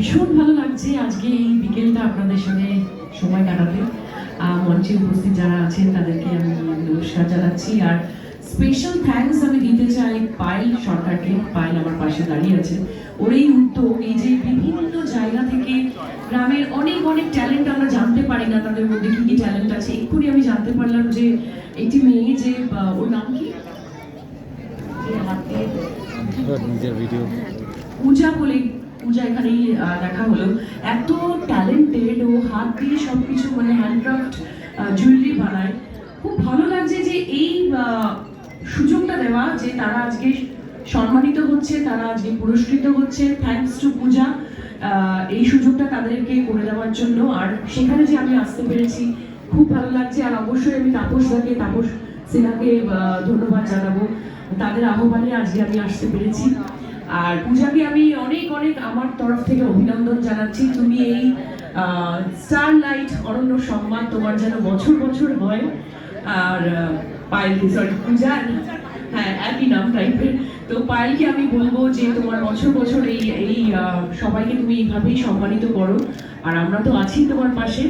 ভীষণ ভালো লাগছে আজকে এই বিকেলটা আপনাদের সঙ্গে সময় কাটাতে। মঞ্চে উপস্থিত যারা আছেন তাদেরকে আমি নমস্কার জানাচ্ছি। আর স্পেশাল থ্যাঙ্কস আমি দিতে চাই পায়েল সরকারকে। পায়েল আমার পাশে দাঁড়িয়ে আছে। ওর এই উদ্যোগ এই যে বিভিন্ন জায়গা থেকে গ্রামের অনেক অনেক ট্যালেন্ট আমরা জানতে পারি না তাদের মধ্যে কি কি ট্যালেন্ট আছে এক্ষুনি আমি জানতে পারলাম যে একটি মেয়ে যে ওর নাম কি? নিজের ভিডিও পূজা বলে পূজা এখানেই দেখা হলো। এত ট্যালেন্টেড ও হাত দিয়ে সব কিছু মানে হ্যান্ডক্রাফট জুয়েলারি বানায়। খুব ভালো লাগছে যে এই সুযোগটা দেওয়া যে তারা আজকে সম্মানিত হচ্ছে, তারা আজকে পুরস্কৃত হচ্ছে। থ্যাংকস টু পূজা এই সুযোগটা তাদেরকে করে দেওয়ার জন্য। আর সেখানে যে আমি আসতে পেরেছি, খুব ভালো লাগছে। আর অবশ্যই আমি তাপস দাকে, তাপস সিনহাকে ধন্যবাদ জানাব। তাদের আহ্বানে আজকে আমি আসতে পেরেছি। আর পূজাকে আমি অনেক অনেক আমার তরফ থেকে অভিনন্দন জানাচ্ছি। তুমি এই স্টার লাইট অরণ্য সম্মান তোমার যেন বছর বছর হয়। আর পায়েল সরি পূজা? হ্যাঁ একই নাম টাইপের তো পায়েলকে আমি বলব যে তোমার বছর বছর এই এই সবাইকে তুমি এইভাবেই সম্মানিত করো। আর আমরা তো আছি তোমার পাশে।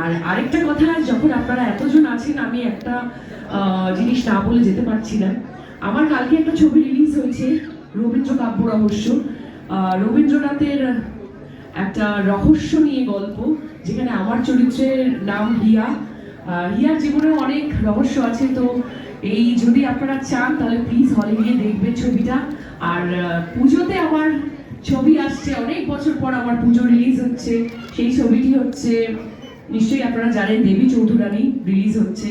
আর আরেকটা কথা, যখন আপনারা এতজন আছেন, আমি একটা জিনিস না বলে যেতে পারছি না। আমার কালকে একটা ছবি রিলিজ হয়েছে রবীন্দ্র কাব্য রহস্য। রবীন্দ্রনাথের একটা রহস্য নিয়ে গল্প, যেখানে আমার চরিত্রের নাম হিয়া। হিয়ার জীবনে অনেক রহস্য আছে, তো এই যদি আপনারা চান, তাহলে প্লিজ হলে গিয়ে দেখবেন ছবিটা। আর পুজোতে আমার ছবি আসছে, অনেক বছর পর আমার পুজো রিলিজ হচ্ছে। সেই ছবিটি হচ্ছে, নিশ্চয়ই আপনারা জানেন, দেবী চৌধুরানী রিলিজ হচ্ছে।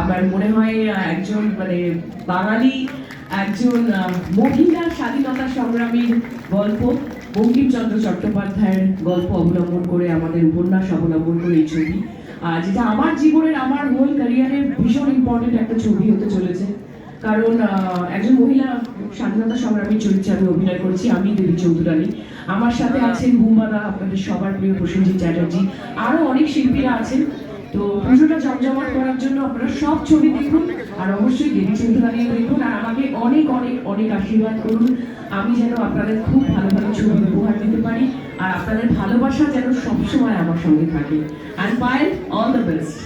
আমার মনে হয় একজন মানে বাঙালি একজন মহিলা স্বাধীনতা সংগ্রামীর গল্প বঙ্কিমচন্দ্র চট্টোপাধ্যায়ের গল্প অবলম্বন করে আমাদের উপন্যাস অবলম্বন করে এই ছবি। আহ, যেটা আমার জীবনের আমার হোল ক্যারিয়ারের ভীষণ ইম্পর্টেন্ট একটা ছবি হতে চলেছে। কারণ একজন মহিলা স্বাধীনতা সংগ্রামীর চরিত্রে আমি অভিনয় করেছি আমি দেবী চৌধুরানী। আমার সাথে আছেন বুমাদা আপনাদের সবার প্রিয় প্রসেনজিৎ চ্যাটার্জি। আরও অনেক শিল্পীরা আছেন। তো পুজোটা জমজমাট করার জন্য আপনারা সব ছবি দেখুন, আর অবশ্যই দেবী নিয়ে দেখুন আর আমাকে অনেক অনেক অনেক আশীর্বাদ করুন। আমি যেন আপনাদের খুব ভালো ভালো ছবি উপহার দিতে পারি, আর আপনাদের ভালোবাসা যেন সবসময় আমার সঙ্গে থাকে। আর পায়েল অল দ্য বেস্ট